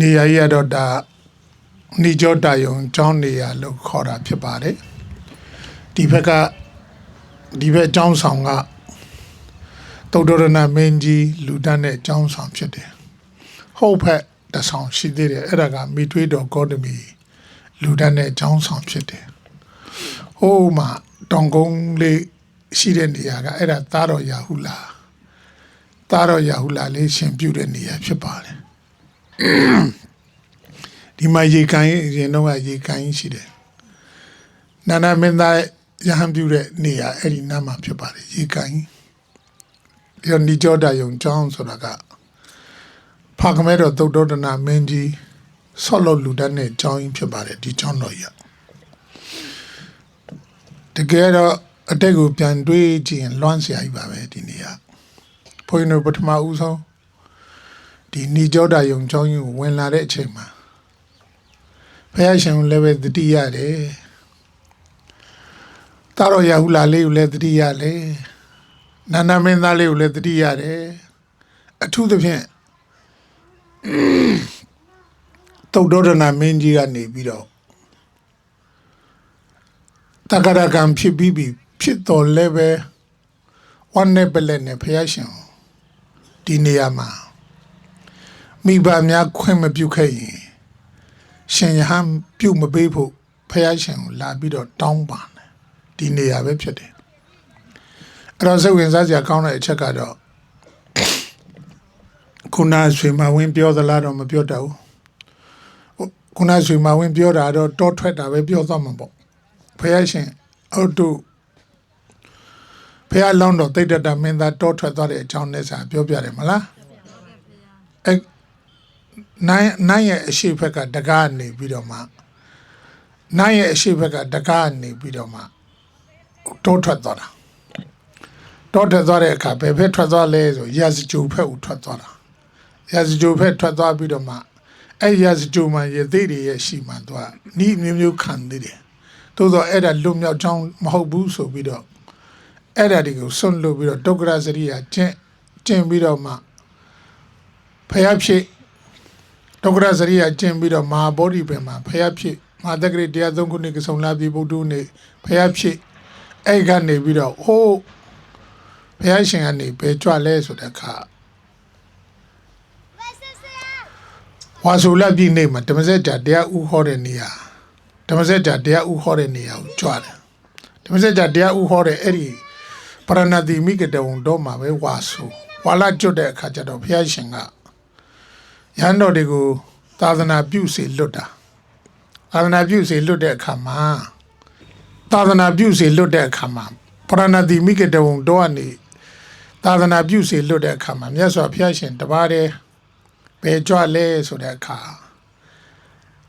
နေရာကြီးကတော့ဒါနေကြောတာယုံကျောင်းနေရာလို့ခေါ်တာဖြစ်ပါတယ်ဒီဘက်ကဒီဘက်ကျောင်းဆောင်ကတုတ်တော်ရဏမင်းကြီးလူတန်းတဲ့ကျောင်းဆောင်ဖြစ်တယ်ဟုတ်ဖက်တစ်ဆောင်ရှိသေးတယ်အဲ့ဒါကမိထွေးတော်ကောဒမီလူတန်းတဲ့ကျောင်းဆောင်ဖြစ်တယ်ဟိုးမှာတောင်ကုန်းလေးရှိတဲ့နေရာကအဲ့ဒါသားတော်ရာဟုလာသားတော်ရာဟုလာလေးရှင်ပြုတဲ့နေရာဖြစ်ပါတယ် ဒီမှာရေကန်ရင်အရင်တော့ကရေကန်ရင်ရှိတယ်နာနာမင်းသားရဟန်းပြုတဲ့နေရာအဲ့ဒီနားမှာဖြစ်ပါတယ်ရေကန်ရင်ပြီးတော့ဏိကြောတာယုံကျောင်းဆိုတာကဖာကမဲတော်သုတ်တော်ဒနာမင်းကြီးဆော့လို့လူတန်းတဲ့ကျောင်းကြီးဖြစ်ပါတယ်ဒီကျောင်းတော်ကြီးကတကယ်တော့အတက်ကိုပြန်တွေးကြည့်ရင်လွမ်းစရာကြီးပါပဲဒီနေရာဘုန်းကြီးတို့ပထမဦးဆုံး ဒီနေကြောတာယုံချောင်းကြီးကိုဝင်လာတဲ့အချိန်မှာဖះရှင်ကိုလည်းပဲတတိရတယ်တာတော်ရဟုလာလေးကိုလည်းတတိရတယ်နာနာမင်းသားလေးကိုလည်းတတိရတယ်အထူးသဖြင့်တုတ်တော်ဒနာမင်းကြီးကနေပြီးတော့တက္ကရာကံဖြစ်ပြီးပြီဖြစ်တော်လည်းပဲဝမ်းနဲ့ပလက်နဲ့ဖះရှင်ကိုဒီနေရာမှာ မိဘများခွင့်မပြုခဲ့ရင်ရှင်ယဟန်ပြုမပေးဖို့ဖះရှင်ကိုလာပြီးတော့တောင်းပါတယ်ဒီနေရာပဲဖြစ်တယ်အဲ့တော့စိတ်ဝင်စားစရာကောင်းတဲ့အချက်ကတော့ခုနဆွေမဝင်းပြောသလားတော့မပြောတတ်ဘူးဟုတ်ခုနဆွေမဝင်းပြောတာတော့တောထွက်တာပဲပြောသွားမှာပေါ့ဖះရှင်အောက်တို့ဖះလောင်းတော့တိတ်တတမင်းသားတောထွက်သွားတဲ့အကြောင်းနဲ့စာပြောပြတယ်မလားအဲ့ နိုင်နိုင်ရဲ့အရှိဘက်ကတကားနေပြီးတော့မှနိုင်ရဲ့အရှိဘက်ကတကားနေပြီးတော့မှတိုးထွက်သွားတာတိုးထွက်သွားတဲ့အခါဘယ်ဘက်ထွက်သွားလဲဆိုရာဇဂျူဘက်ကိုထွက်သွားတာရာဇဂျူဘက်ထွက်သွားပြီးတော့မှအဲ့ရာဇဂျူမှာရသေးတွေရဲ့ရှိမှသူကနီးမျိုးမျိုးခံသေးတယ်သို့သောအဲ့ဒါလွတ်မြောက်ချောင်းမဟုတ်ဘူးဆိုပြီးတော့အဲ့ဒါတွေကိုစွန့်လွတ်ပြီးတော့ဒုက္ခရစရိယာကျင့်ကျင့်ပြီးတော့မှဖျားဖြစ် ဒုက္ခရစရိယကျင့်ပြီးတော့မဟာဗောဓိပင်မှာဖျားဖြစ်မဟာတက္ကရာတရားသုံးခုနှစ်ကဆုံလာပြီးဗုဒ္ဓနေ့ဖျားဖြစ်အဲ့ကနေပြီးတော့ဟိုးဖျားရှင်ကနေဘယ်ကြွလဲဆိုတဲ့အခါဝါဆိုလပြည်နေမှာဓမ္မစကြာတရားဥဟောတဲ့နေရာဓမ္မစကြာတရားဥဟောတဲ့နေရာကိုကြွတယ်ဓမ္မစကြာတရားဥဟောတဲ့အဲ့ဒီပရဏတိမိကတဝံတော့မှာပဲဝါဆိုဝါလာကျွတ်တဲ့အခါကျတော့ဖျားရှင်က ရဟန်းတော်တွေကို သာသနာပြုစေလွတ်တာသာသနာပြုစေလွတ်တဲ့အခါမှာသာသနာပြုစေလွတ်တဲ့အခါမှာပရဏတိမိကတဝံတော့ကနေသာသနာပြုစေလွတ်တဲ့အခါမှာမြတ်စွာဘုရားရှင်တပါးတည်းဘယ်ကြွလဲဆိုတဲ့အခါ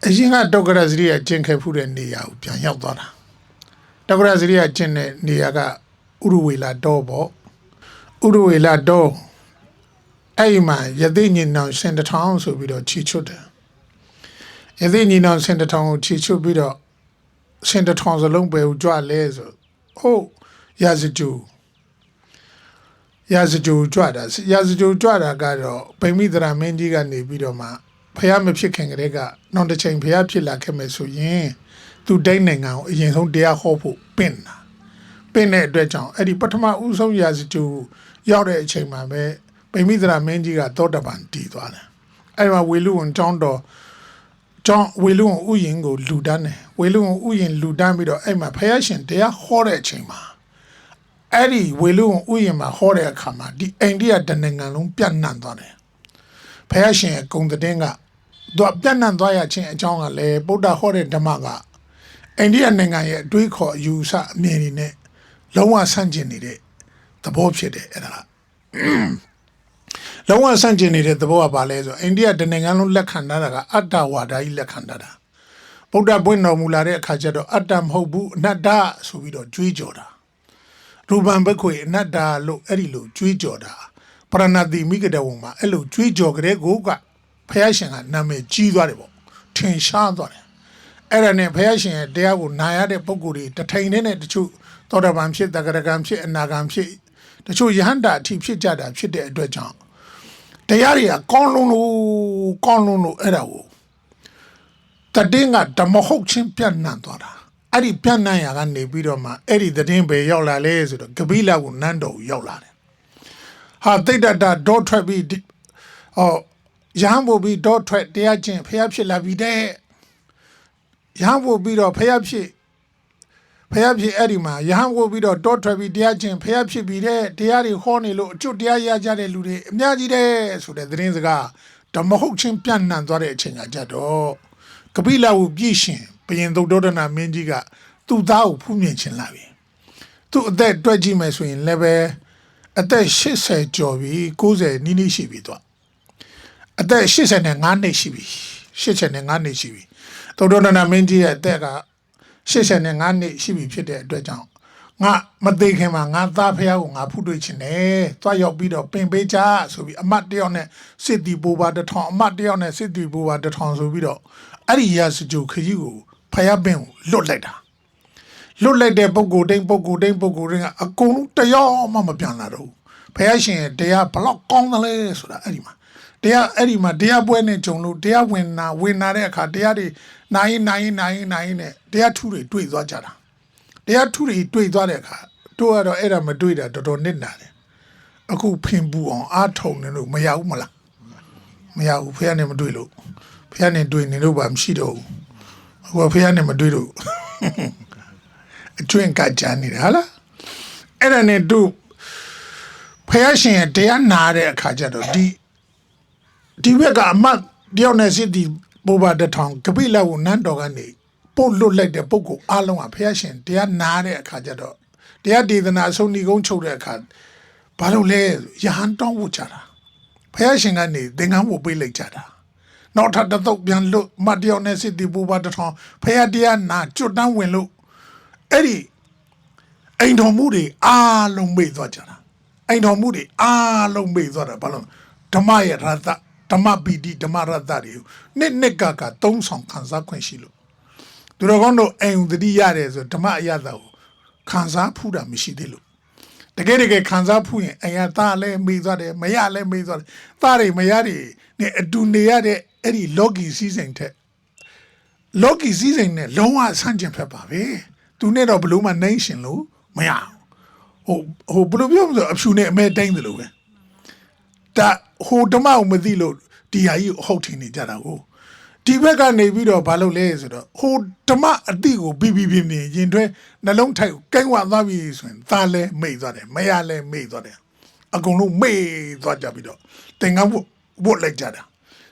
အရင်ကတောကရစရိယကျင့်ခဲ့ဖူးတဲ့နေရာကိုပြန်ရောက်သွားတာတောကရစရိယကျင့်တဲ့နေရာကဥရဝေလာတော့ပေါ့ဥရဝေလာတော့ အဲ့ဒီမှာယသိညင်နောင်စင်တထောင်ဆိုပြီးတော့ခြိချွတ်တယ်ယသိညင်နောင်စင်တထောင်ကိုခြိချွတ်ပြီးတော့စင်တထောင်စလုံးပဲကြွလဲဆိုဟုတ်ရာဇဂျူရာဇဂျူကြွတာရာဇဂျူကြွတာကတော့ဗိမိသရာမင်းကြီးကနေပြီးတော့မှဖះမဖြစ်ခင်ကတည်းကနောက်တစ်ချိန်ဖះဖြစ်လာခဲ့မယ်ဆိုရင်သူတိတ်နိုင်ငံကိုအရင်ဆုံးတရားဟောဖို့ပင့်တာပင့်တဲ့အတွက်ကြောင့်အဲ့ဒီပထမဦးဆုံးရာဇဂျူရောက်တဲ့အချိန်မှာပဲ ပိမိသရာမင်းကြီးကသောတပန်တည်သွားတယ်အဲ့ဒီမှာဝေလူဝန်ကျောင်းတော်ကျောင်းဝေလူဝန်ဥယျင်ကိုလူတန်းတယ်ဝေလူဝန်ဥယျင်လူတန်းပြီးတော့အဲ့မှာဖယားရှင်တရားဟောတဲ့အချိန်မှာအဲ့ဒီဝေလူဝန်ဥယျင်မှာဟောတဲ့အခါမှာဒီအိန္ဒိယတနိုင်ငံလုံးပြန့်နှံ့သွားတယ်ဖယားရှင်ရဲ့ဂုံတဲ့င်းကသူကပြန့်နှံ့သွားရခြင်းအကြောင်းကလည်းဗုဒ္ဓဟောတဲ့ဓမ္မကအိန္ဒိယနိုင်ငံရဲ့အတွေးခေါ်အယူဆအမြင်တွေနဲ့လုံးဝဆန့်ကျင်နေတဲ့သဘောဖြစ်တယ်အဲ့ဒါက လုံးဝဆန့်ကျင်နေတဲ့သဘောကဘာလဲဆိုအိန္ဒိယတနိုင်ငံလုံးလက်ခံထားတာကအတ္တဝါဒကြီးလက်ခံထားတာဗုဒ္ဓပွင့်တော်မူလာတဲ့အခါကျတော့အတ္တမဟုတ်ဘူးအနတ္တဆိုပြီးတော့ကြွေးကြော်တာရူပံဘခွေအနတ္တလို့အဲ့ဒီလိုကြွေးကြော်တာပရဏတိမိဂဒဝံမှာအဲ့လိုကြွေးကြော်ကြတဲ့ကိုကဖះရှင်ကနာမည်ကြီးသွားတယ်ပေါ့ထင်ရှားသွားတယ်အဲ့ဒါနဲ့ဘုရားရှင်ရဲ့တရားကိုနာရတဲ့ပုံကိုယ်တွေတထိန်နဲ့နဲ့တချို့သောတာပန်ဖြစ်တဂရကံဖြစ်အနာဂံဖြစ် တချို့ယဟန္တာအထိဖြစ်ကြတာဖြစ်တဲ့အတွက်ကြောင့်တတရားတွေကကောင်းလုံးလို့ကောင်းလုံးလို့အဲ့ဒါကိုတတင်းကဓမ္မဟုတ်ချင်းပြန့်နှံ့သွားတာအဲ့ဒီပြန့်နှံ့ရာကနေပြီးတော့မှအဲ့ဒီတတင်းပဲရောက်လာလဲဆိုတော့ကပိလကိုနန်းတော်ကိုရောက်လာတယ်ဟာတိတ်တတာဒေါ်ထွက်ပြီးဒီဟောရဟန်းဘုပြီးဒေါ်ထွက်တရားချင်းဖျားဖြစ်လာပြီတဲ့ရဟန်းဘုပြီးတော့ဖျားဖြစ် ဖះဖြစ်အဲ့ဒီမှာရဟန်းကိုပြီးတော့တောထွက်ပြီးတရားချင်းဖះဖြစ်ပြီးတဲ့တရားတွေဟောနေလို့အကျွတ်တရားရကြတဲ့လူတွေအများကြီးတဲ့ဆိုတဲ့သတင်းစကားဓမ္မဟုတ်ချင်းပြန့်နှံ့သွားတဲ့အချိန်ကကြတော့ကပိလဝုပြည့်ရှင်ဘယင်သုတ်တော်ဒနာမင်းကြီးကသူ့သားကိုဖူးမြင်ချင်လာပြီသူ့အသက်တွက်ကြည့်မယ်ဆိုရင်လည်းပဲအသက်80ကျော်ပြီ90နီးနီးရှိပြီတော့အသက်85နှစ်ရှိပြီ85နှစ်ရှိပြီသုတ်တော်ဒနာမင်းကြီးရဲ့အသက်က 85နှစ်ရှိပြီဖြစ်တဲ့အတွက်ကြောင့်ငါမသေးခင်မှာငါသားဖះကိုငါဖူးတွေ့ချင်တယ်။သွားရောက်ပြီးတော့ပင်ပေးကြဆိုပြီးအမတ်တယောက်နဲ့စစ်တီပိုးပါတထောင်အမတ်တယောက်နဲ့စစ်တီပိုးပါတထောင်ဆိုပြီးတော့အဲ့ဒီရာစကြိုခကြီးကိုဖះပင်ကိုလွတ်လိုက်တာ။လွတ်လိုက်တဲ့ပုံကိုယ်တိန်ပုံကိုယ်တိန်ပုံကိုယ်တိန်ကအကုန်လုံးတယောက်မှမပြန်လာတော့ဘူး။ဖះရှင်ရဲ့တရားဘလောက်ကောင်းတယ်လဲဆိုတာအဲ့ဒီမှာ တရားအဲ့ဒီမှာတရားပွဲနဲ့ဂျုံလို့တရားဝင်နာဝင်နာတဲ့အခါတရားတွေနိုင်နိုင်နိုင်နိုင်နဲ့တရားထုတွေတွေ့သွားကြတာတရားထုတွေတွေ့သွားတဲ့အခါတို့ကတော့အဲ့ဒါမတွေ့တာတော်တော်နစ်နာတယ်အခုဖင်ပူအောင်အားထုံနေလို့မရဘူးမလားမရဘူးဖះနဲ့မတွေ့လို့ဖះနဲ့တွေ့နေလို့ပါမရှိတော့ဘူးအခုဖះနဲ့မတွေ့လို့အကျွင့်ကကြမ်းနေတာဟာလားအဲ့ဒါနဲ့တို့ဖះရှင်ရဲ့တရားနာတဲ့အခါကျတော့ဒီ ဒီဘက်ကအမတ်တယောက်နဲ့စစ်တီပိုးပါတထောင်ကပိလက်ကိုနန်းတော်ကနေပို့လွတ်လိုက်တဲ့ပုဂ္ဂိုလ်အားလုံးကဖះရှင်တရားနာတဲ့အခါကျတော့တရားဒေသနာအဆုံးဏီကုန်းချုပ်တဲ့အခါဘာလို့လဲရဟန်းတောင်းဖို့ကြတာဖះရှင်ကနေသင်္ကန်းဖို့ပေးလိုက်ကြတာနောက်ထပ်တစ်သုတ်ပြန်လွတ်မတ်တယောက်နဲ့စစ်တီပိုးပါတထောင်ဖះတရားနာကျွတ်တန်းဝင်လို့အဲ့ဒီအိမ်တော်မှုတွေအားလုံးမေ့သွားကြတာအိမ်တော်မှုတွေအားလုံးမေ့သွားတာဘာလို့ဓမ္မရဲ့ရသ ဓမ္မပီတိဓမ္မရတ္တတွေကိုနှစ်နှစ်ကကသုံးဆောင်ခံစားခွင့်ရှိလို့သူတော်ကောင်းတို့အိမ်သတိရတယ်ဆိုဓမ္မအရသာကိုခံစားဖူးတာမရှိသေးလို့တကယ်တကယ်ခံစားဖူးရင်အိမ်ကသားလည်းမေးသွားတယ်မရလည်းမေးသွားတယ်သားတွေမရတွေနဲ့အတူနေရတဲ့အဲ့ဒီလော်ဂီစီးစိမ်ထက်လော်ဂီစီးစိမ်နဲ့လုံးဝဆန့်ကျင်ဖက်ပါပဲသူနဲ့တော့ဘလို့မှနှိမ့်ရှင်လို့မရဘူးဟိုဟိုဘလို့ပြောမလို့အဖြူနဲ့အမဲတိုင်းတယ်လို့ပဲ ဒါဟိုဓမ္မကိုမသိလို့ဒီဟာကြီးဟုတ်ထင်နေကြတာကိုဒီဘက်ကနေပြီးတော့ဘာလုပ်လဲဆိုတော့ဟိုဓမ္မအတိကိုပြီးပြီးပြင်းပြင်းရင်တွဲနှလုံးထိုက်ကဲဝသွားပြီဆိုရင်သားလဲမိတ်သွားတယ်မရလဲမိတ်သွားတယ်အကုန်လုံးမိတ်သွားကြပြီးတော့တင်ကန်းဖို့ဝတ်လိုက်ကြတာ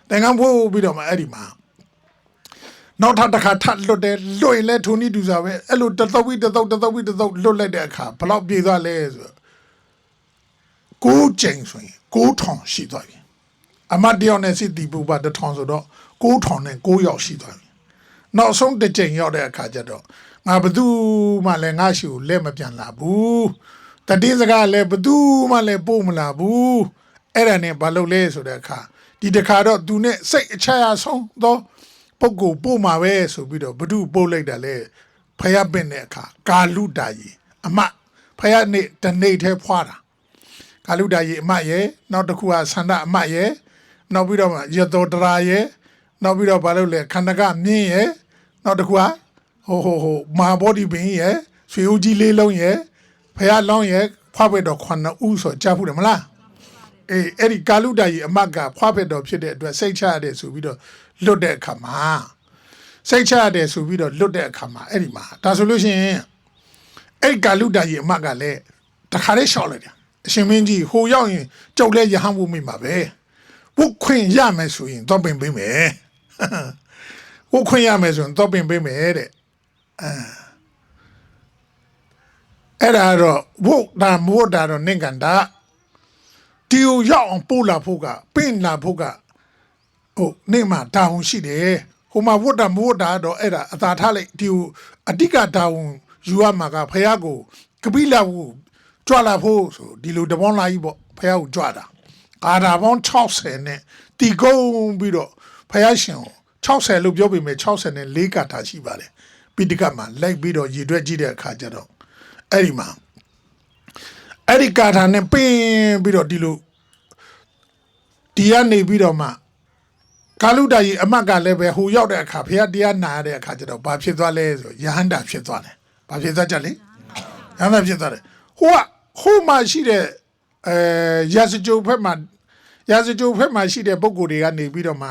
တင်ကန်းဖို့ပြီးတော့မှအဲ့ဒီမှာနောက်ထပ်တစ်ခါထပ်လွတ်တယ်လွတ်ရင်လဲထုံနီးတူစားပဲအဲ့လိုတသုတ်ပြီးတသုတ်တသုတ်ပြီးတသုတ်လွတ်လိုက်တဲ့အခါဘလောက်ပြေသွားလဲဆိုတော့ ကိုးကျိန်ဆိုရင်ကိုးထောင်ရှိသွားပြီအမတ်တယောက်နဲ့စစ်တီပူပါတထောင်ဆိုတော့9000နဲ့9ယောက်ရှိသွားပြီနောက်ဆုံးတစ်ကြိမ်ရောက်တဲ့အခါကျတော့ငါဘသူမှလည်းငါရှိကိုလက်မပြန်လာဘူးတတိစကားလည်းဘသူမှလည်းပို့မလာဘူးအဲ့ဒါနဲ့ဘာလုပ်လဲဆိုတဲ့အခါဒီတခါတော့သူနဲ့စိတ်အချရဆုံးသောပုဂ္ဂိုလ်ပို့မှာပဲဆိုပြီးတော့ဘသူပို့လိုက်တာလဲဖယားပင်တဲ့အခါကာလူတာကြီးအမဖယားနဲ့တနေ့ထဲဖွာတာ ကာလူတာကြီးအမရဲ့နောက်တစ်ခုကဆန္ဒအမရဲ့နောက်ပြီးတော့ရတော်တရာရဲ့နောက်ပြီးတော့ဘာလို့လဲခန္ဓကမြင်းရဲ့နောက်တစ်ခုကဟိုဟိုဟိုမဟာဘောဓိပင်ရဲ့ရွှေဦးကြီးလေးလုံးရဲ့ဖះလောင်းရဲ့ဖွားဘက်တော်ခွန်ဦးဆိုကြားဖူးတယ်မလားအေးအဲ့ဒီကာလုတာကြီးအမတ်ကဖွားဘက်တော်ဖြစ်တဲ့အတွက်စိတ်ချရတယ်ဆိုပြီးတော့လွတ်တဲ့အခါမှာစိတ်ချရတယ်ဆိုပြီးတော့လွတ်တဲ့အခါမှာအဲ့ဒီမှာဒါဆိုလို့ရှိရင်အဲ့ဒီကာလုတာကြီးအမတ်ကလည်းတခါလေးရှော့လိုက်တယ် အရှင်မင်းကြီးဟိုရောက်ရင်ကြောက်လဲရဟန်းဖို့မိမှာပဲဝတ်ခွင့်ရမယ်ဆိုရင်တော့ပင်ပေးမယ်ဝတ်ခွင့်ရမယ်ဆိုရင်တော့ပင်ပေးမယ်တဲ့အဲအဲ့ဒါတော့ဝတ်တာမဝတ်တာတော့နင့်ကန်တာဒီကိုရောက်အောင်ပို့လာဖို့ကပင့်လာဖို့ကဟုတ်နေမှာတာဝန်ရှိတယ်ဟိုမှာဝတ်တာမဝတ်တာတော့အဲ့ဒါအသာထားလိုက်ဒီကိုအဓိကတာဝန်ယူရမှာကဖះကိုကပိလာကို ကြွလာဖို့ဆိုဒီလိုတပေါင်းလာကြီးပေါ့ဖះကိုကြွတာကာတာပေါင်း60နဲ့တီကုန်းပြီးတော့ဖယားရှင်ကို60လို့ပြောပေမဲ့60နဲ့4ကာတာရှိပါတယ်ပိဋကမှာလိုက်ပြီးတော့ရည်တွက်ကြည့်တဲ့အခါကျတော့အဲ့ဒီမှာအဲ့ဒီကာတာနဲ့ပင်းပြီးတော့ဒီလိုဒီဒီကနေပြီးတော့မှကာလုတကြီးအမတ်ကလည်းပဲဟိုရောက်တဲ့အခါဖះတရားနာရတဲ့အခါကျတော့ဘာဖြစ်သွားလဲဆိုယဟန္တာဖြစ်သွားတယ်ဘာဖြစ်သွားကြလဲယဟန္တာဖြစ်သွားတယ်ဟိုက ဟိုမှရှိတဲ့အဲရာဇကြိုဖက်မှာရာဇကြိုဖက်မှာရှိတဲ့ပုံကိုယ်တွေကနေပြီးတော့မှ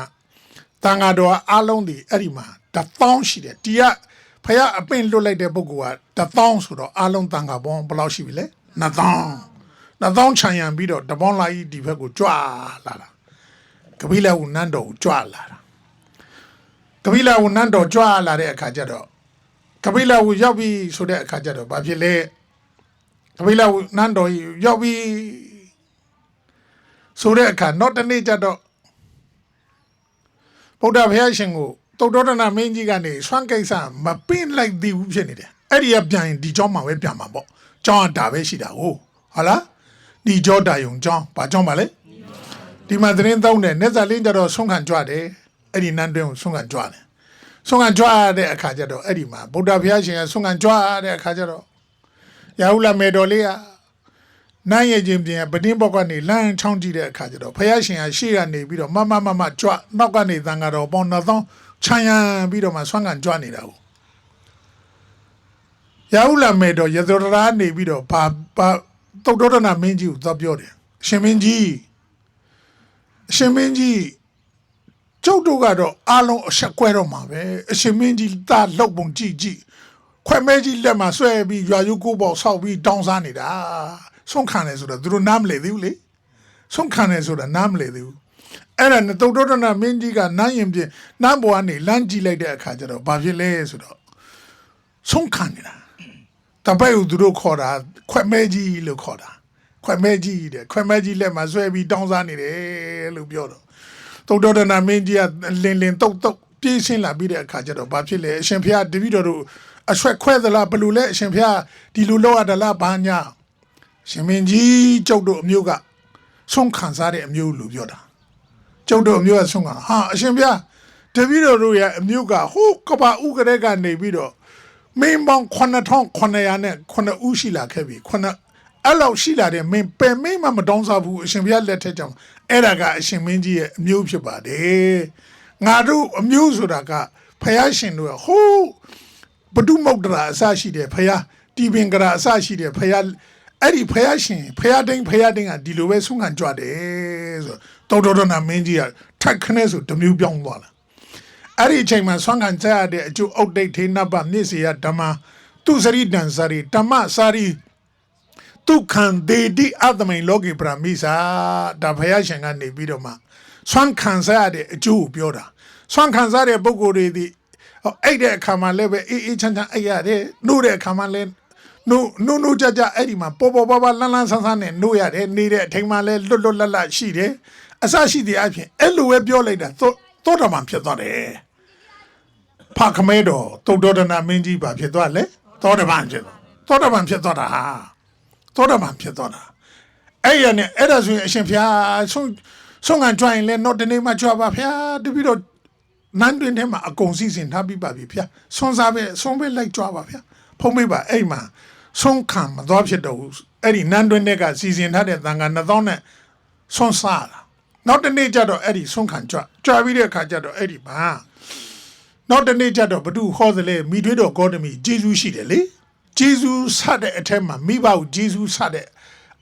တန်ဃာတော်အားလုံးဒီအဲ့ဒီမှာတပေါင်းရှိတယ်ဒီကဖះအပင်လွတ်လိုက်တဲ့ပုံကတပေါင်းဆိုတော့အားလုံးတန်ဃာပေါင်းဘယ်လောက်ရှိပြီလဲနှစ်ပေါင်းနှစ်ပေါင်းခြံရံပြီးတော့တပေါင်းလာကြီးဒီဘက်ကိုကြွလာတာကပိလဝနန်းတော်ကိုကြွလာတာကပိလဝနန်းတော်ကြွလာတဲ့အခါကျတော့ကပိလဝရောက်ပြီဆိုတဲ့အခါကျတော့ဘာဖြစ်လဲ တပိလနန်းတော်ကြီးရောက်ပြီးဆိုတဲ့အခါနောက်တနေ့ကျတော့ဗုဒ္ဓဘုရားရှင်ကိုတုတ်တော်တနာမင်းကြီးကနေဆွမ်းကိစ္စမပင့်လိုက်သေးဘူးဖြစ်နေတယ်အဲ့ဒီကပြန်ရင်ဒီကြောင်းမှာပဲပြန်မှာပေါ့ကြောင်းကဒါပဲရှိတာကိုဟုတ်လားဒီကြောတာယုံကြောင်းဘာကြောင်းပါလဲဒီမှာသတင်းသုံးတယ်နေစာလင်းကြတော့ဆုံးခံကြွတယ်အဲ့ဒီနန်းတွင်းကိုဆုံးခံကြွတယ်ဆုံးခံကြွရတဲ့အခါကျတော့အဲ့ဒီမှာဗုဒ္ဓဘုရားရှင်ကဆုံးခံကြွရတဲ့အခါကျတော့ ရာဟုလာမေတော်လေးကနန်းရဲ့ချင်းပြင်ပတင်းဘောက်ကနေလမ်းချောင်းကြည့်တဲ့အခါကျတော့ဘုရားရှင်ကရှေ့ကနေပြီးတော့မမမမကြွနောက်ကနေသံဃာတော်ပေါင်းနှစ်သောင်းခြံရံပြီးတော့မှဆွမ်းခံကြွနေတာကိုရာဟုလာမေတော်ရသောရာနေပြီးတော့ဘာဘာတုတ်တော်တနာမင်းကြီးကိုသွားပြောတယ်အရှင်မင်းကြီးအရှင်မင်းကြီးကျုပ်တို့ကတော့အားလုံးအဆက်ကွဲတော့မှာပဲအရှင်မင်းကြီးတာလှုပ်ပုံကြည့်ကြည့် ခွဲမဲကြီးလက်မှာဆွဲပြီးရွာယူကိုပေါ့ဆောက်ပြီးတောင်းစားနေတာဆုံးခံတယ်ဆိုတော့သူတို့နားမလဲသေးဘူးလေဆုံးခံတယ်ဆိုတာနားမလဲသေးဘူးအဲ့ဒါနဲ့တုတ်တော်တနာမင်းကြီးကနန်းရင်ပြင်နန်းပေါ်ကနေလမ်းကြည့်လိုက်တဲ့အခါကျတော့ဘာဖြစ်လဲဆိုတော့ဆုံးခံနေတာတပတ်ကိုသူတို့ခေါ်တာခွဲမဲကြီးလို့ခေါ်တာခွဲမဲကြီးတဲ့ခွဲမဲကြီးလက်မှာဆွဲပြီးတောင်းစားနေတယ်လို့ပြောတော့တုတ်တော်တနာမင်းကြီးကလင်လင်တုတ်တုတ်ပြေးရှင်းလာပြီးတဲ့အခါကျတော့ဘာဖြစ်လဲအရှင်ဖျားတပည့်တော်တို့ အဆွဲခွဲသလားဘယ်လိုလဲအရှင်ဖျားဒီလိုလောက်ရတလားဘာညာရှင်မင်းကြီးကျုပ်တို့အမျိုးကဆုံးခံစားတဲ့အမျိုးလို့ပြောတာကျုပ်တို့အမျိုးကဆုံးခံဟာအရှင်ဖျားတပည့်တော်တို့ရဲ့အမျိုးကဟိုးကပဥကတဲ့ကနေပြီးတော့မင်းပေါင်း9900နဲ့9ဦးရှိလာခဲ့ပြီ9အဲ့လောက်ရှိလာတဲ့မင်းပယ်မင်းမှမတောင်းစားဘူးအရှင်ဘုရားလက်ထက်ကြောင့်အဲ့ဒါကအရှင်မင်းကြီးရဲ့အမျိုးဖြစ်ပါတယ်ငါတို့အမျိုးဆိုတာကဖယားရှင်တို့ကဟိုး ဘဒုမုတ်တရာအစရှိတယ်ဖယားတီပင်ကရာအစရှိတယ်ဖယားအဲ့ဒီဖယားရှင်ဖယားတိုင်းဖယားတိုင်းကဒီလိုပဲဆုံးခံကြွတယ်ဆိုတော့တော်တော်နာမင်းကြီးကထက်ခနဲ့ဆိုတမျိုးပြောင်းသွားလာအဲ့ဒီအချိန်မှာဆွမ်းခံကြရတဲ့အကျိုးအုတ်တိတ်ထေနဘမြစ်စီယဓမ္မသူစရိတန်စရိဓမ္မစာရိဒုက္ခံဒေတိအတမိန်လောကေပရမိစာဒါဘုရားရှင်ကနေပြီးတော့မှဆွမ်းခံစားရတဲ့အကျိုးကိုပြောတာဆွမ်းခံစားတဲ့ပုံကိုယ်တွေဒီ ဟောအဲ့တဲ့အခါမှာလည်းပဲအေးအေးချမ်းချမ်းအဲ့ရတယ်နှိုးတဲ့အခါမှာလည်းနှိုးနှိုးနှိုးကြကြအဲ့ဒီမှာပေါ်ပေါ်ပါပါလန်းလန်းဆန်းဆန်းနဲ့နှိုးရတယ်နေတဲ့အချိန်မှာလည်းလွတ်လွတ်လပ်လပ်ရှိတယ်အစရှိတဲ့အဖြစ်အဲ့လိုပဲပြောလိုက်တာသောသောတော်မှဖြစ်သွားတယ်ဖခမဲတော်တုတ်တော်ဒနာမင်းကြီးပါဖြစ်သွားလေသောတော်မှဖြစ်သွားသောတော်မှဖြစ်သွားတာဟာသောတာပန်ဖြစ်သွားတာအဲ့ရနဲ့အဲ့ဒါဆိုရင်အရှင်ဖျားဆုံးဆုံးကန်ကြွရင်လည်းတော့ဒီနေ့မှကြွပါဖျားတပြီးတော့ နန်းတွင်ထဲမှာအကုန်စီစဉ်ထားပြီးပါပြီဖျားဆုံးစားပဲဆုံးပဲလိုက်ကြွပါဖျားဖုံးမေးပါအဲ့မှာဆုံးခံမသွားဖြစ်တော့ဘူးအဲ့ဒီနန်းတွင်ထဲကစီစဉ်ထားတဲ့သံဃာ2000နဲ့ဆုံးစားတာနောက်တနေ့ကျတော့အဲ့ဒီဆုံးခံကြွကြွပြီးတဲ့အခါကျတော့အဲ့ဒီမှာနောက်တနေ့ကျတော့ဘု து ဟောသလဲမိတွေးတော်ဂေါတမီဂျေဇူးရှိတယ်လေဂျေဇူးဆတ်တဲ့အထက်မှာမိဘကိုဂျေဇူးဆတ်တဲ့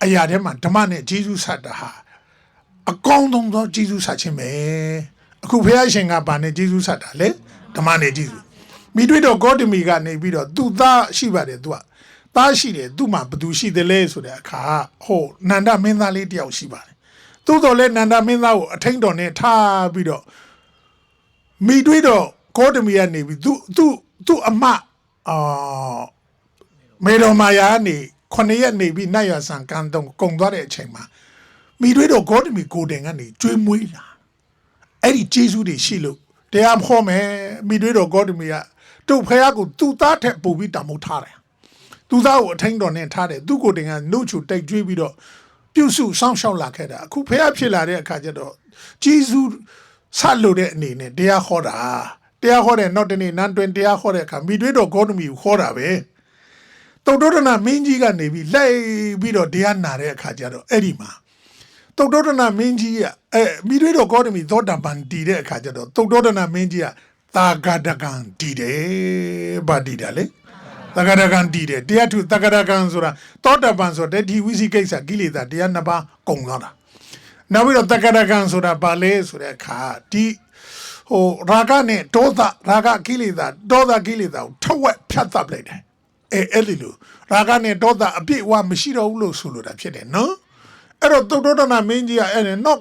အရာထဲမှာဓမ္မနဲ့ဂျေဇူးဆတ်တာဟာအကောင်းဆုံးသောဂျေဇူးဆတ်ခြင်းပဲ အခုဘုရားရှင်ကဗာနဲ့ဂျေဇူးဆတ်တာလေဓမ္မနဲ့ဂျေဇူးမိတွေ့တော့ဂေါတမီကနေပြီးတော့သူ့သားရှိပါတယ်သူကသားရှိတယ်သူ့မှာဘသူရှိတယ်လဲဆိုတဲ့အခါဟိုနန္ဒမင်းသားလေးတယောက်ရှိပါတယ်သို့တော်လဲနန္ဒမင်းသားကိုအထိန်တော်နဲ့ထားပြီးတော့မိတွေ့တော့ဂေါတမီကနေပြီးသူသူသူ့အမအာမေတော်မာယာကနေခုနှစ်ရက်နေပြီးနိုင်ရဆန်ကန်တုံကုံသွားတဲ့အချိန်မှာမိတွေတော့ဂေါတမီကိုတင်ကနေကျွေးမွေးလာ အဲ့ဒီဂျေစုတွေရှိလို့တရားဟောမယ်မိတွေတော့ဂေါတမီကသူ့ဖះကိုသူ့သားထက်ပို့ပြီးတမိုးထားတယ်သူ့သားကိုအထိန်တော်နဲ့ထားတယ်သူ့ကိုတင်ကနှုတ်ချူတိတ်ကျွေးပြီးတော့ပြုစုစောင့်ရှောက်လာခဲ့တာအခုဖះဖြစ်လာတဲ့အခါကျတော့ဂျေစုဆက်လို့တဲ့အနေနဲ့တရားဟောတာတရားဟောတဲ့နောက်တနေ့နန်းတွင်တရားဟောတဲ့အခါမိတွေတော့ဂေါတမီကိုခေါ်တာပဲတုတ်တော်ဒနာမင်းကြီးကနေပြီးလိုက်ပြီးတော့တရားနာတဲ့အခါကျတော့အဲ့ဒီမှာ တုတ်တော်ဒနာမင်းကြီးကအဲမိတွေတော်ကောတမီသောတာပန်တည်တဲ့အခါကျတော့တုတ်တော်ဒနာမင်းကြီးကသာဂတကံတည်တယ်ဗာတည်တယ်လေသာဂတကံတည်တယ်တရားထုသာဂတကံဆိုတာသောတာပန်ဆိုတဲ့ဒီဝိစီကိစ္စကိလေသာတရားနှစ်ပါးကုန်သွားတာနောက်ပြီးတော့သာဂတကံဆိုတာဘာလဲဆိုတဲ့အခါဒီဟိုရာဂနဲ့ဒေါသရာဂကိလေသာဒေါသကိလေသာကိုထက်ဝက်ဖြတ်သပ်လိုက်တယ်အဲအဲ့ဒီလိုရာဂနဲ့ဒေါသအပြည့်အဝမရှိတော့ဘူးလို့ဆိုလိုတာဖြစ်တယ်နော် အဲ့တော့သုတ်တော်ဒနာမင်းကြီးကအဲ့ဒါတော့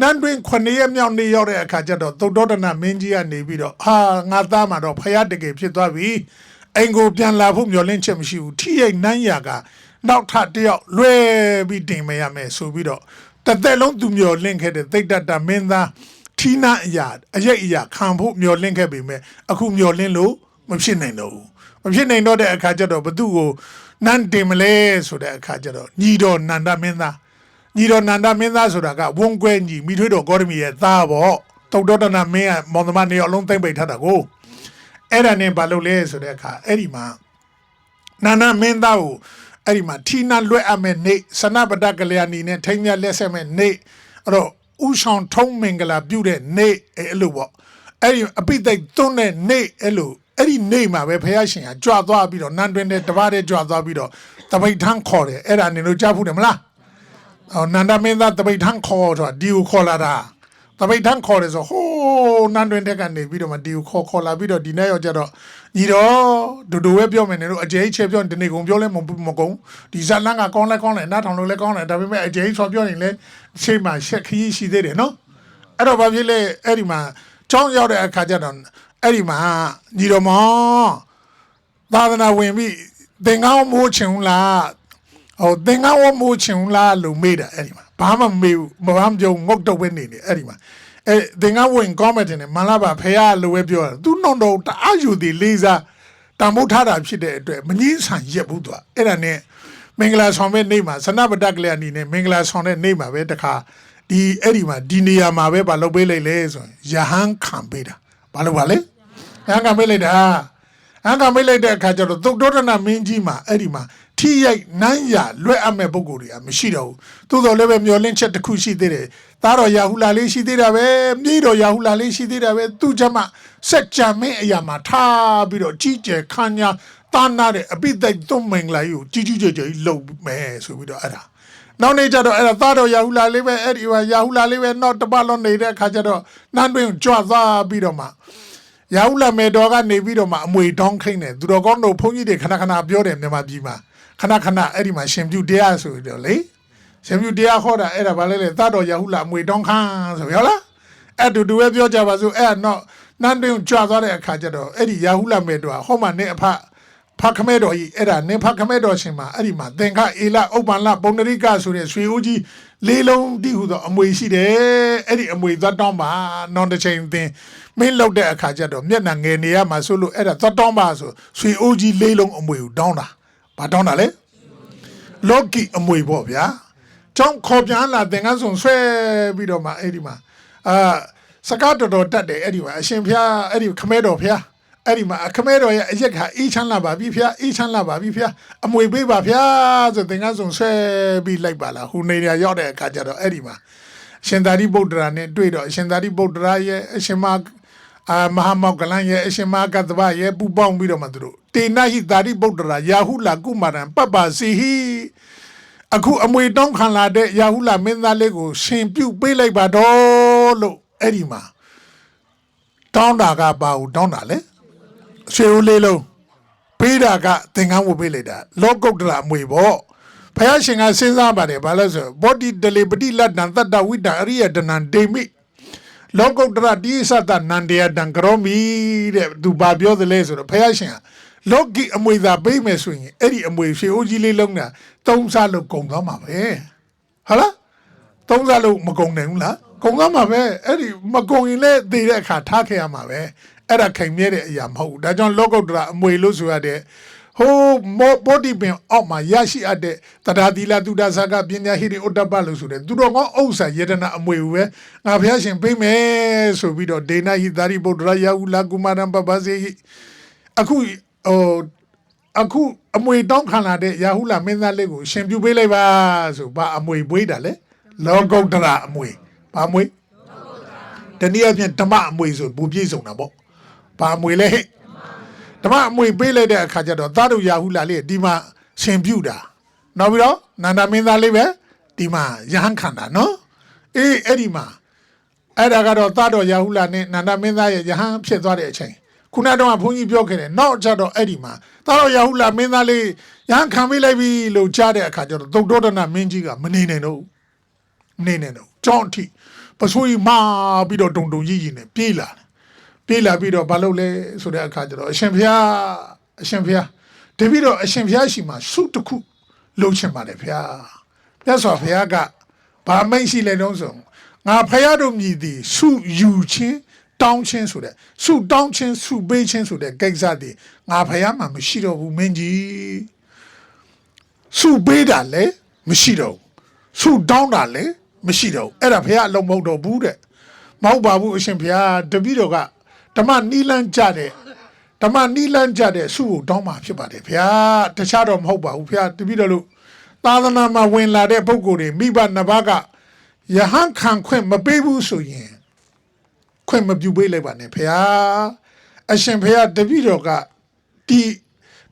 နန်းတွင်ခုနှစ်ရက်မြောက်နေ့ရောက်တဲ့အခါကျတော့သုတ်တော်ဒနာမင်းကြီးကနေပြီးတော့ဟာငါသားမှာတော့ဖယားတကယ်ဖြစ်သွားပြီအိမ်ကိုပြန်လာဖို့မျှော်လင့်ချက်မရှိဘူးထိရိတ်နန်းရကနောက်ထပ်တစ်ယောက်လွဲပြီးတင်မရမယ်ဆိုပြီးတော့တစ်သက်လုံးသူမျှော်လင့်ခဲ့တဲ့သိတ္တတမင်းသားထီနာအရာအရေးအရာခံဖို့မျှော်လင့်ခဲ့ပေမဲ့အခုမျှော်လင့်လို့မဖြစ်နိုင်တော့ဘူးမဖြစ်နိုင်တော့တဲ့အခါကျတော့ဘသူ့ကိုနန်းတင်မလဲဆိုတဲ့အခါကျတော့ညီတော်နန္ဒမင်းသား ညီတော်နန္ဒမင်းသားဆိုတာကဝုံကွဲညီမိထွေးတော်ဂေါရမီရဲ့သားပေါ့တုတ်တော်တနာမင်းကမောင်သမားနေအောင်လုံးသိမ့်ပိတ်ထားတာကိုအဲ့ဒါနဲ့ဘာလုပ်လဲဆိုတဲ့အခါအဲ့ဒီမှာနန္ဒမင်းသားကိုအဲ့ဒီမှာထီနာလွဲ့အပ်မဲ့နေစနပတကလျာဏီနဲ့ထိမ်းမြလက်ဆက်မဲ့နေအဲ့တော့ဥဆောင်ထုံးမင်္ဂလာပြုတဲ့နေအဲ့လိုပေါ့အဲ့ဒီအပိသိက်သွန်းတဲ့နေအဲ့လိုအဲ့ဒီနေမှာပဲဖះရှင်ကကြွသွားပြီးတော့နန်းတွင်တဲ့တပားတဲ့ကြွသွားပြီးတော့တပိတ်ထန်းခေါ်တယ်အဲ့ဒါနေလို့ကြားဖူးတယ်မလားအော် နန္ဒမင်းသားတပိတ်ထန်းခေါ်ဆိုတာဒီကိုခေါ်လာတာတပိတ်ထန်းခေါ်တယ်ဆိုဟိုးနန်းတွင်တက်ကနေပြီးတော့မှဒီကိုခေါ်ခေါ်လာပြီးတော့ဒီနေ့ရောက်ကြတော့ညီတော်ဒူဒူပဲပြောမယ်နေလို့အကျဲချေပြောဒီနေ့ကုန်ပြောလဲမမကုန်ဒီဇလန်းကကောင်းလဲကောင်းလဲနားထောင်လို့လဲကောင်းလဲဒါပေမဲ့အကျဲဆိုပြောရင်လဲရှေ့မှာရှက်ခရီးရှိသေးတယ်နော်အဲ့တော့ဘာဖြစ်လဲအဲ့ဒီမှာချောင်းရောက်တဲ့အခါကျတော့အဲ့ဒီမှာညီတော်မောင်သာသနာဝင်ပြီးသင်္ကောင်းမိုးချင်ဘူးလား ဟိုသင်္ကန်းဝတ်မိုးချင်ဘူးလားလို့မေးတာအဲ့ဒီမှာဘာမှမမေးဘူးဘာမှမပြောဘူးငုတ်တော့ပဲနေနေအဲ့ဒီမှာအဲသင်္ကန်းဝင်ကောင်းမယ်တင်တယ်မလာပါဖះလိုပဲပြောတာသူနှုံတော့တအားယူသည်လေးစားတံမိုးထားတာဖြစ်တဲ့အတွက်မငင်းဆန်ရက်ဘူးသူကအဲ့ဒါနဲ့မင်္ဂလာဆောင်မဲ့နေ့မှာစနပတကလျာဏီနဲ့မင်္ဂလာဆောင်တဲ့နေ့မှာပဲတခါဒီအဲ့ဒီမှာဒီနေရာမှာပဲဗာလုပ်ပေးလိုက်လေဆိုရင်ယဟန်ခံပေးတာဘာလို့ပါလဲယဟန်ခံပေးလိုက်တာအင်္ဂါမိတ်လိုက်တဲ့အခါကျတော့သုတ်တော်ဒနာမင်းကြီးမှာအဲ့ဒီမှာ ထိရိုက်နန်းရလွဲ့အပ်မဲ့ပုံကိုယ်တွေကမရှိတော့ဘူးသို့တော်လည်းပဲမျောလင့်ချက်တစ်ခုရှိသေးတယ်သားတော်ယာဟုလာလေးရှိသေးတာပဲမြေတော်ယာဟုလာလေးရှိသေးတာပဲသူ့ချက်မှစက်ကြမင်းအရာမှာထားပြီးတော့ကြီးကျယ်ခမ်းညာတာနာတဲ့အပိသိက်သွမင်္ဂလာကြီးကိုကြီးကြီးကျယ်ကျယ်ကြီးလုပ်မယ်ဆိုပြီးတော့အဲ့ဒါနောက်နေ့ကျတော့အဲ့ဒါသားတော်ယာဟုလာလေးပဲအဲ့ဒီဟာယာဟုလာလေးပဲနောက်တစ်ပတ်လုံးနေတဲ့အခါကျတော့နန်းတွင်ကြွသွားပြီးတော့မှရာဟုလာမေတော်ကနေပြီးတော့မှအမွေတောင်းခိမ့်တယ်သူတော်ကောင်းတို့ဘုန်းကြီးတွေခဏခဏပြောတယ်မြန်မာပြည်မှာ ခဏခဏအဲ့ဒီမှာရှင်ပြုတရားဆိုပြီးတော့လေရှင်ပြုတရားဟောတာအဲ့ဒါဘာလဲလဲသတ်တော်ရာဟုလာအမွေတောင်းခန်းဆိုပြောလားအဲ့တူတူပဲပြောကြပါစို့အဲ့တော့နန်းတွင်ကြွသွားတဲ့အခါကျတော့အဲ့ဒီရာဟုလာမေတော်ကဟောမှနေအဖဖခမဲတော်ကြီးအဲ့ဒါနင်ဖခမဲတော်ရှင်မှာအဲ့ဒီမှာသင်္ခအေလဥပ္ပန္လပုံနရိကဆိုတဲ့ဆွေဦးကြီးလေးလုံးတိဟုသောအမွေရှိတယ်အဲ့ဒီအမွေသွားတောင်းပါနောက်တစ်ချိန်သင်မင်းလောက်တဲ့အခါကျတော့မျက်နှာငယ်နေရမှာဆိုလို့အဲ့ဒါသွားတောင်းပါဆိုဆွေဦးကြီးလေးလုံးအမွေကိုတောင်းတာ ဘာတောင်းတာလဲလောကီအမွေပေါ့ဗျာကျောင်းခေါ်ပြန်လာသင်္ကန်းဆောင်ဆွဲပြီးတော့မှအဲ့ဒီမှာအာစကားတော်တော်တက်တယ်အဲ့ဒီမှာအရှင်ဖျားအဲ့ဒီခမဲတော်ဖျားအဲ့ဒီမှာခမဲတော်ရဲ့အရက်ခါအေးချမ်းလာပါပြီဖျားအေးချမ်းလာပါပြီဖျားအမွေပေးပါဖျားဆိုသင်္ကန်းဆောင်ဆွဲပြီးလိုက်ပါလားဟိုနေရရောက်တဲ့အခါကျတော့အဲ့ဒီမှာအရှင်သာရိပုတ္တရာနဲ့တွေ့တော့အရှင်သာရိပုတ္တရာရဲ့အရှင်မ အာမဟာမောက္ကလန်ရဲ့အရှင်မကတ္တဗရဲ့ပူပေါင်းပြီးတော့မှသူတို့တေနဟိသာရိပုတ္တရာယာဟုလာကုမာရံပပ္ပစီဟိအခုအမွေတောင်းခံလာတဲ့ယာဟုလာမင်းသားလေးကို ရှင်ပြုတ်ပေးလိုက်ပါတော့လို့အဲ့ဒီမှာတောင်းတာကပါဦးတောင်းတာလေဆွေဦးလေးလုံးပေးတာကသင်္ကန်းဝတ်ပေးလိုက်တာလောကုတ္တရာအမွေပေါ့ဖယားရှင်ကစဉ်းစားပါတယ်ဘာလဲဆိုဘောတိတလေပတိလတ္တံတတ္တဝိတ္တအရိယတနံဒေမိ လောကုတ္တရာတိသတ္တနန္တယတံကရောမိတဲ့သူဘာပြောသလဲဆိုတော့ဖယားရှင်ကလောကီအမွေသာပေးမယ်ဆိုရင်အဲ့ဒီအမွေဆွေဦးကြီးလေးလုံးကသုံးစားလို့ကုန်သွားမှာပဲဟုတ်လားသုံးစားလို့မကုန်နိုင်ဘူးလားကုန်သွားမှာပဲအဲ့ဒီမကုန်ရင်လည်းသေတဲ့အခါထားခဲ့ရမှာပဲအဲ့ဒါခိုင်မြဲတဲ့အရာမဟုတ်ဘူးဒါကြောင့်လောကုတ္တရာအမွေလို့ဆိုရတဲ့ ဟိုမောဘောတိပင်အောက်မှာရရှိအပ်တဲ့တရားသီလသုဒ္ဓဆာကပညာဟိရိဥတ္တပလို့ဆိုတဲ့သူတော်ကောင်းဥစ္စာယတနာအမွေကိုပဲငါဘုရားရှင်ပေးမယ်ဆိုပြီးတော့ဒေနဟိသာရိပုတ္တရာယဟုလာကုမာရံပပစေဟိအခုဟိုအခုအမွေတောင်းခံလာတဲ့ရာဟုလာမင်းသားလေးကိုရှင်ပြုပေးလိုက်ပါဆိုဘာအမွေပွေးတာလဲလောကုတ္တရာအမွေဘာအမွေတနည်းအားဖြင့်ဓမ္မအမွေဆိုဘူပြည့်စုံတာပေါ့ဘာအမွေလဲဟဲ့ ဓမ္မအမွေပေးလိုက်တဲ့အခါကျတော့သာတို့ရာဟုလာလေးဒီမှာရှင်ပြုတာနောက်ပြီးတော့နန္ဒမင်းသားလေးပဲဒီမှာယဟန်ခန္ဓာနော်အေးအဲ့ဒီမှာအဲ့ဒါကတော့သတော်ရာဟုလာနဲ့နန္ဒမင်းသားရဲ့ယဟန်ဖြစ်သွားတဲ့အချိန်ခုနကတော့ဘုန်းကြီးပြောခဲ့တယ်နောက်ကျတော့အဲ့ဒီမှာသတော်ရာဟုလာမင်းသားလေးယဟန်ခံပေးလိုက်ပြီလို့ကြားတဲ့အခါကျတော့သုတ်တော်ဒနာမင်းကြီးကမနေနိုင်တော့ဘူးမနေနိုင်တော့ဘူးကြောင်းအထိပစိုးကြီးမာပြီးတော့တုံတုံကြီးကြီးနဲ့ပြေးလာတယ် ပြေးလာပြီးတော့ဘာလုပ်လဲဆိုတဲ့အခါကျတော့အရှင်ဘုရားအရှင်ဘုရားတပည့်တော့အရှင်ဘုရားရှိမှစုတစ်ခုလုပ်ချင်ပါတယ်ဘုရားမြတ်စွာဘုရားကဘာမိတ်ရှိလဲတော့ဆိုငါဖယားတို့မြည်သည်စုယူချင်းတောင်းချင်းဆိုတဲ့စုတောင်းချင်းစုပေးချင်းဆိုတဲ့ကိစ္စတွေငါဖယားမှမရှိတော့ဘူးမင်းကြီးစုပေးတာလည်းမရှိတော့ဘူးစုတောင်းတာလည်းမရှိတော့ဘူးအဲ့ဒါဖယားအလုံးမဟုတ်တော့ဘူးတဲ့မဟုတ်ပါဘူးအရှင်ဖယားတပည့်တော်က ဓမ္မနီလန်းကြတဲ့ဓမ္မနီလန်းကြတဲ့စုကိုတောင်းမှာဖြစ်ပါတယ်ဖယားတခြားတော့မဟုတ်ပါဘူးဖယားတပည့်တော်လို့သာသနာမှာဝင်လာတဲ့ပုဂ္ဂိုလ်တွေမိဘနှစ်ပါးကယဟန်ခံခွင့်မပေးဘူးဆိုရင်ခွင့်မပြုပေးလိုက်ပါနဲ့ဖေဟာအရှင်ဖေဟာတပည့်တော်ကဒီ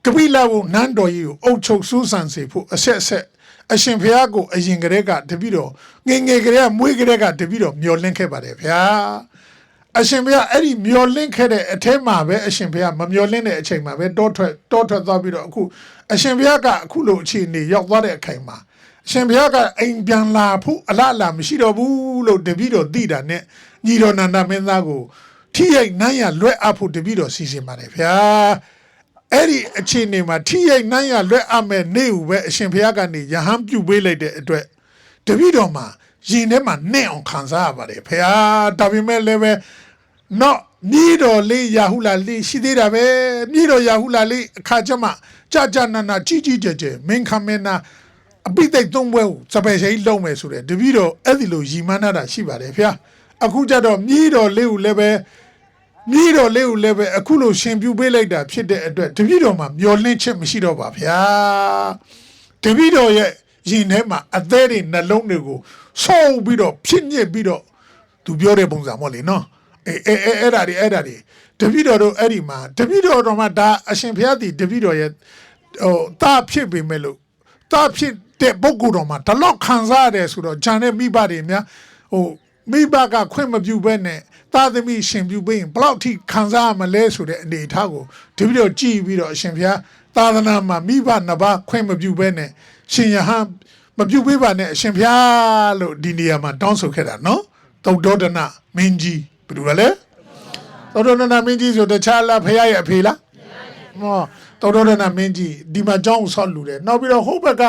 ကပိလဘုနန်းတော်ကြီးကိုအုတ်ချုပ်စူးစမ်းစေဖို့အဆက်အဆက်အရှင်ဖေဟာကိုအရင်ကတည်းကတပည့်တော်ငယ်ငယ်ကလေးကမွေးကလေးကတပည့်တော်မျောလင့်ခဲ့ပါတယ်ဖေဟာ အရှင်ဖေဟာအဲ့ဒီမျောလင့်ခဲ့တဲ့အထဲမှာပဲအရှင်ဖေဟာမမျောလင့်တဲ့အချိန်မှာပဲတောထွက်တောထွက်သွားပြီးတော့အခုအရှင်ဖေဟာကအခုလိုအခြေအနေရောက်သွားတဲ့အချိန်မှာအရှင်ဘုရားကအိမ်ပြန်လာဖို့အလားအလာမရှိတော့ဘူးလို့တပည့်တော်သိတာနဲ့ညီတော်နန္ဒမင်းသားကိုထိရိုက်နှမ်းရလွတ်အပ်ဖို့တပည့်တော်စီစဉ်ပါတယ်ဗျာအဲ့ဒီအခြေအနေမှာထိရိုက်နှမ်းရလွတ်အပ်မဲ့နေ့ဦးပဲအရှင်ဘုရားကနေယဟန်ပြုတ်ပေးလိုက်တဲ့အတွက်တပည့်တော်မှာရင်ထဲမှာနဲ့အောင်ခံစားရပါတယ်ဗျာဒါပေမဲ့လည်းပဲ နော်မြည်တော်လေးယာဟုလာလေးရှိသေးတာပဲမြည်တော်ယာဟုလာလေးအခါကျမှကြာကြာနာနာကြီးကြီးကျယ်ကျယ်မင်းခမင်းနာအပိသိက်သုံးပွဲကိုစပယ်ရှိလုံးမယ်ဆိုတဲ့တပည့်တော်အဲ့ဒီလိုရည်မှန်းထားတာရှိပါတယ်ဗျာအခုကြတော့မြည်တော်လေးကိုလည်းပဲမြည်တော်လေးကိုလည်းပဲအခုလိုရှင်ပြူပေးလိုက်တာဖြစ်တဲ့အတွက်တပည့်တော်မှာမျောလင့်ချက်မရှိတော့ပါဗျာတပည့်တော်ရဲ့ရင်ထဲမှာအသေးတွေနှလုံးတွေကိုဆောက်ပြီးတော့ဖြစ်ညစ်ပြီးတော့သူပြောတဲ့ပုံစံမို့လေနော် အဲအဲအဲအဲ့ဒါတွေအဲ့ဒါတွေတပည့်တော်တို့အဲ့ဒီမှာတပည့်တော်တော်မှာဒါအရှင်ဘုရားတည်တပည့်တော်ရဲ့ဟိုတာဖြစ်ပေမဲ့လို့တာဖြစ်တဲ့ပုဂ္ဂိုလ်တော်မှာဒီလောက်ခံစားရတယ်ဆိုတော့ဂျန်တဲ့မိဘတွေများဟိုမိဘကခွင့်မပြုဘဲနဲ့သာသမီရှင်ပြုပေးရင်ဘလောက်ထိခံစားရမလဲဆိုတဲ့အနေအထားကိုဒီပြီးတော့ကြည်ပြီးတော့အရှင်ဘုရားသာသနာမှာမိဘနှစ်ပါးခွင့်မပြုဘဲနဲ့ရှင်ယဟန်မပြုပေးပါနဲ့အရှင်ဘုရားလို့ဒီနေရာမှာတောင်းဆိုခဲ့တာနော်သုတ်တော်ဒနာမင်းကြီး ဘယ်လိုလဲသုတ်တော်ဒနာမင်းကြီးဆိုတခြားလားဖရားရဲ့အဖေလားမောတော်တော်နဲ့မင်းကြီးဒီမှာကြောင်းဆောက်လူတယ်နောက်ပြီးတော့ဟိုဘက်က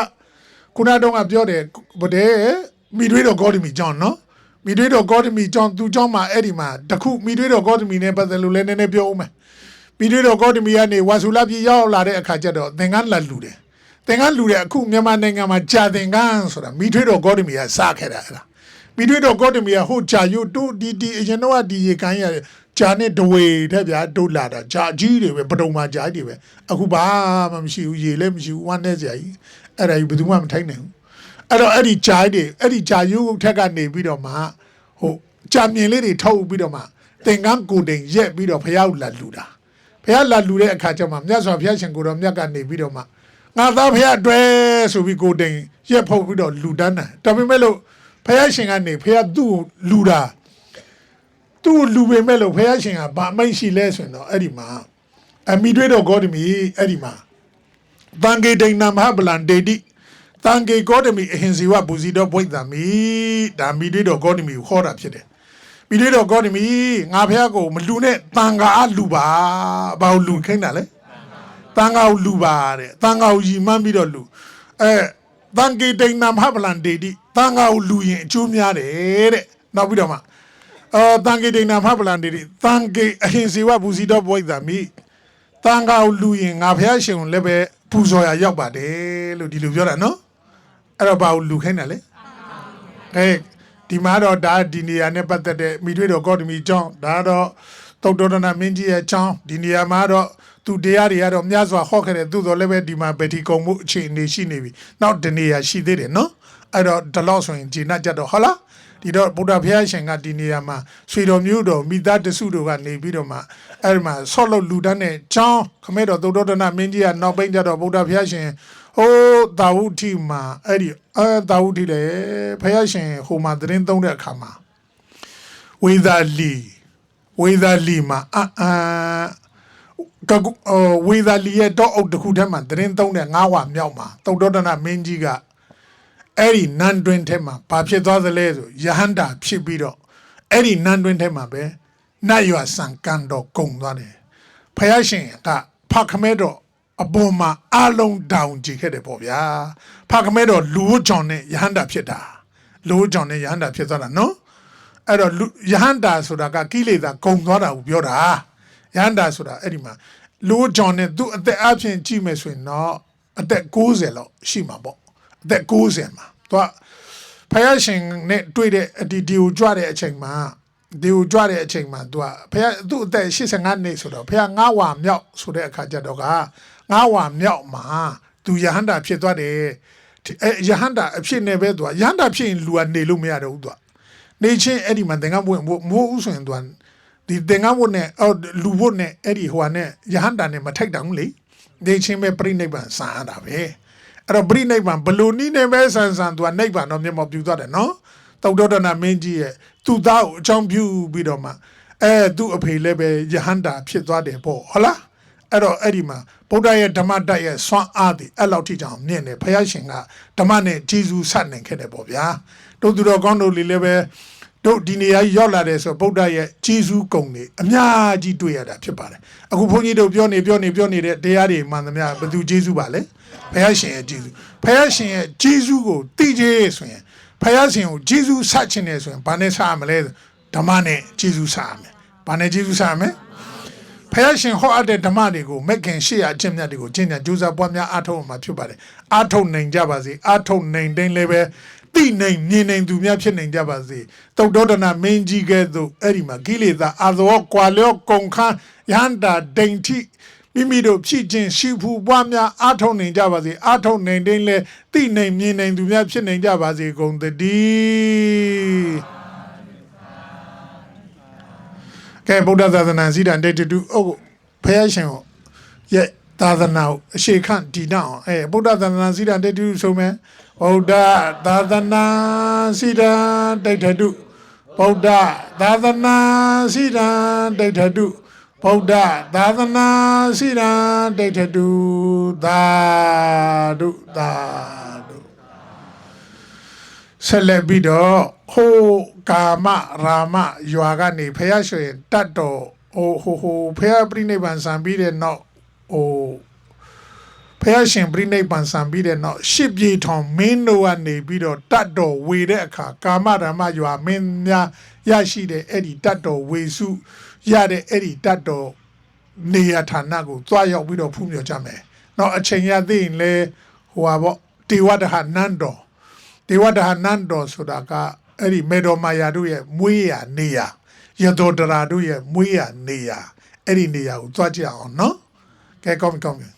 ခုနတုန်းကပြောတယ်ဗတဲ့မိတွေးတော်ဂေါတမီကြောင်းနော်မိတွေးတော်ဂေါတမီကြောင်းသူကြောင်းမှာအဲ့ဒီမှာတခုမိတွေးတော်ဂေါတမီနဲ့ပတ်သက်လို့လည်းနည်းနည်းပြောဦးမယ်မိတွေးတော်ဂေါတမီကနေဝါဆူလာပြည်ရောက်လာတဲ့အခါကျတော့သင်္ကန်းလာလူတယ်သင်္ကန်းလူတဲ့အခုမြန်မာနိုင်ငံမှာဂျာသင်္ကန်းဆိုတာမိတွေးတော်ဂေါတမီကစခဲ့တာအဲ့ဒါ မိတွေတော့ကောတမီကဟိုဂျာယုတို့ဒီဒီအရင်တော့ဒီရေကန်းရဂျာနဲ့ဒဝေတဲ့ဗျာတို့လာတာဂျာကြီးတွေပဲပဒုံမှာဂျာကြီးတွေပဲအခုဘာမှမရှိဘူးရေလည်းမရှိဘူးဝမ်းနေစရာကြီးအဲ့ဒါကြီးဘယ်သူမှမထိုက်နိုင်ဘူးအဲ့တော့အဲ့ဒီဂျာကြီးတွေအဲ့ဒီဂျာယုထက်ကနေပြီးတော့မှဟိုဂျာမြင်လေးတွေထုတ်ပြီးတော့မှသင်္ကန်းကိုတိန်ရက်ပြီးတော့ဖះလာလူတာဖះလာလူတဲ့အခါကျမှမြတ်စွာဘုရားရှင်ကိုတော်မြတ်ကနေပြီးတော့မှငါသားဖះအတွဲဆိုပြီးကိုတိန်ရက်ဖုတ်ပြီးတော့လူတန်းတာဒါပေမဲ့လို့ ဖះရှင်ကနေဖះသူ့ကိုလူတာသူ့ကိုလူပေမဲ့လို့ဖះရှင်ကဗာမိတ်ရှိလဲဆိုရင်တော့အဲ့ဒီမှာအမိတွေတော်ဂေါတမီအဲ့ဒီမှာတန်ကေဒိဏမဟာဗလန်ဒေတိတန်ကေဂေါတမီအဟင်စီဝဘူစီတော်ဘွိတ်တမီဒါမိတွေတော်ဂေါတမီကိုခေါ်တာဖြစ်တယ်မိတွေတော်ဂေါတမီငါဖះကိုမလူနဲ့တန်ကာအလူပါဘာလို့လူခိုင်းတာလဲတန်ခါကိုလူပါတဲ့တန်ခါကိုရီမှန်းပြီးတော့လူအဲ တန်ကေတိန်နမဟာဗလန်ဒေတိတန်ခါကိုလူရင်အကျိုးများတယ်တဲ့နောက်ပြီးတော့မှအာတန်ကေတိန်နမဟာဗလန်ဒေတိတန်ကေအဟင်စီဝဘူစီတော်ဘွိုက်သာမိတန်ခါကိုလူရင်ငါဖះရှင်ကိုလည်းပဲပူဇော်ရရောက်ပါတယ်လို့ဒီလိုပြောတာနော်အဲ့တော့ဘာကိုလူခိုင်းတယ်လဲအဲဒီမှာတော့ဒါဒီနေရာနဲ့ပတ်သက်တဲ့မိထွေးတော်ကောတမီကျောင်းဒါတော့တုတ်တော်ဒနာမင်းကြီးရဲ့ကျောင်းဒီနေရာမှာတော့ သူတရားတွေကတော့များစွာဟော့ခဲ့တဲ့သူတော်လည်းပဲဒီမှာဗေတီကုံမှုအခြေအနေရှိနေပြီနောက်တနေရာရှိသေးတယ်နော်အဲ့တော့ဒီလောက်ဆိုရင်ဂျေနတ်ကြတော့ဟုတ်လားဒီတော့ဗုဒ္ဓဘုရားရှင်ကဒီနေရာမှာဆွေတော်မျိုးတော်မိသားတစုတို့ကနေပြီးတော့မှအဲ့ဒီမှာဆော့လို့လူတန်းနဲ့ချောင်းခမဲတော်သုဒ္ဓတနာမင်းကြီးကနောက်ပိုင်းကျတော့ဗုဒ္ဓဘုရားရှင်ဟိုးတာဝုတိမှာအဲ့ဒီအဲတာဝုတိလေဘုရားရှင်ဟိုမှာသတင်းသုံးတဲ့အခါမှာဝေသာလီဝေသာလီမှာအာအာ ကကုအော်ဝေသာလီရဲ့တော့အုပ်တစ်ခုထဲမှာသတင်းသုံးတဲ့ငါးဝါမြောက်မှာသုဒ္ဓတနာမင်းကြီးကအဲ့ဒီနန်းတွင်ထဲမှာဘာဖြစ်သွားသလဲဆိုယဟန္တာဖြစ်ပြီးတော့အဲ့ဒီနန်းတွင်ထဲမှာပဲနတ်ရွာဆံကန်တော့ကုံသွားတယ်ဖယားရှင်ကဖခမဲတော့အပေါ်မှာအလုံးတောင်ကြည့်ခဲ့တယ်ပေါ့ဗျာဖခမဲတော့လူဝတ်ကြောင့်နဲ့ယဟန္တာဖြစ်တာလူဝတ်ကြောင့်နဲ့ယဟန္တာဖြစ်သွားတာနော်အဲ့တော့လူယဟန္တာဆိုတာကကိလေသာကုံသွားတာကိုပြောတာ ယဟန္တာဆိုတာအဲ့ဒီမှာလူဝတ်ကြောင့်နဲ့သူ့အသက်အပြင်ကြည့်မယ်ဆိုရင်တော့အသက်60လောက်ရှိမှာပေါ့အသက်60မှာသူကဖယားရှင်နဲ့တွေ့တဲ့အဒီဒီကိုကြွတဲ့အချိန်မှာဒီကိုကြွတဲ့အချိန်မှာသူကဖယားသူ့အသက်85နှစ်ဆိုတော့ဖယား9ဝါမြောက်ဆိုတဲ့အခါကျတော့က9ဝါမြောက်မှာသူယဟန္တာဖြစ်သွားတယ်အဲယဟန္တာအဖြစ်နဲ့ပဲသူကယဟန္တာဖြစ်ရင်လူကနေလို့မရတော့ဘူးသူကနေချင်းအဲ့ဒီမှာသင်္ကန်းဘုံမိုးဥဆိုရင်သူက ဒီသင်္ကန်းဘုံနဲ့အော်လူဘုံနဲ့အဲ့ဒီဟိုကနဲ့ယဟန္တာနဲ့မထိုက်တောင်လေနေချင်းပဲပြိဋိနိဗ္ဗာန်ဆာရတာပဲအဲ့တော့ပြိနိဗ္ဗာန်ဘလူနီးနေပဲဆန်ဆန်သူကနိဗ္ဗာန်တော့မျက်မှောက်ပြုသွားတယ်နော်တောက်တော်တနာမင်းကြီးရဲ့သူ့သားကိုအကြောင်းပြုပြီးတော့မှအဲသူ့အဖေလည်းပဲယဟန္တာဖြစ်သွားတယ်ပေါ့ဟုတ်လားအဲ့တော့အဲ့ဒီမှာဗုဒ္ဓရဲ့ဓမ္မတက်ရဲ့ဆွမ်းအားသည်အဲ့လောက်ထိကြောင်မြင့်တယ်ဘုရားရှင်ကဓမ္မနဲ့ဂျေဇူးဆက်နိုင်ခဲ့တယ်ပေါ့ဗျာတို့သူတော်ကောင်းတို့လေးလည်းပဲ တို့ဒီနေရာကြီးရောက်လာတယ်ဆိုဗုဒ္ဓရဲ့ဂျေဇူးကုံတွေအများကြီးတွေ့ရတာဖြစ်ပါတယ်အခုဘုန်းကြီးတို့ပြောနေပြောနေပြောနေတဲ့တရားတွေမှန်သမျှဘယ်သူဂျေဇူးပါလဲဘုရားရှင်ရဲ့ဂျေဇူးဘုရားရှင်ရဲ့ဂျေဇူးကိုသိကြဆိုရင်ဘုရားရှင်ကိုဂျေဇူးဆက်ခြင်းနဲ့ဆိုရင်ဘာနဲ့ဆက်ရမလဲဓမ္မနဲ့ဂျေဇူးဆက်ရမယ်ဘာနဲ့ဂျေဇူးဆက်ရမလဲဖယားရှင်ဟောအပ်တဲ့ဓမ္မတွေကိုမက်ခင်ရှေ့ရအကျင့်မြတ်တွေကိုကျင့်ကြံကြိုးစားပွားများအားထုတ်အောင်မှာဖြစ်ပါတယ်အားထုတ်နိုင်ကြပါစေအားထုတ်နိုင်တိုင်းလည်းပဲ တိနိုင်မြင်နိုင်သူများဖြစ်နိုင်ကြပါစေတုတ်တော်ဒနာမင်းကြီးကဲ့သို့အဲ့ဒီမှာကိလေသာအာသောကွာလျော့ကုံခန်းယန္တာဒိန်ထိမိမိတို့ဖြစ်ခြင်းရှိဖူပွားများအားထုတ်နိုင်ကြပါစေအားထုတ်နိုင်တိုင်းလည်းတိနိုင်မြင်နိုင်သူများဖြစ်နိုင်ကြပါစေကုန်သတည်းကဲဗုဒ္ဓသာသနာစီတန်တေတတူအုပ်ဖယားရှင်ကိုရဲ့သာသနာကိုအရှိခန့်တည်တော့အောင်အဲဗုဒ္ဓသာသနာစီတန်တေတတူဆိုမယ် ဗုဒ္ဓသာသနာစီတန်တေတတူဗုဒ္ဓသာသနာစီတန်တေတတူဗုဒ္ဓသာသနာစီတန်တေတတူသာဓုသာဓုဆက်လက်ပြီးတော့ဟိုကာမရာမရွာကနေဖះရွှေတတ်တော်ဟိုဟိုဟိုဖះပြိနိဗ္ဗာန်ဆံပြီးတဲ့နောက်ဟို ဖះရှင်ပြိနိဗ္ဗာန်ဆံပြီးတဲ့နောက်ရှစ်ပြေထောင်မင်းတို့ကနေပြီးတော့တတ်တော်ဝေတဲ့အခါကာမရာမရွာမင်းများရရှိတဲ့အဲ့ဒီတတ်တော်ဝေစုရတဲ့အဲ့ဒီတတ်တော်နေရဌာနကိုသွားရောက်ပြီးတော့ဖူးမြော်ကြမယ်။နောက်အချိန်ရသေးရင်လေဟိုပါပေါ့တေဝတ္တဟနန္တော်ဒေဝဒဟာနန္တော်ဆိုတာကအဲ့ဒီမေတော်မာယာတို့ရဲ့မွေးရနေရယတောတရာတို့ရဲ့မွေးရနေရအဲ့ဒီနေရာကိုသွားကြည့်အောင်နော်ကဲကောင်းပြီကောင်းပြီ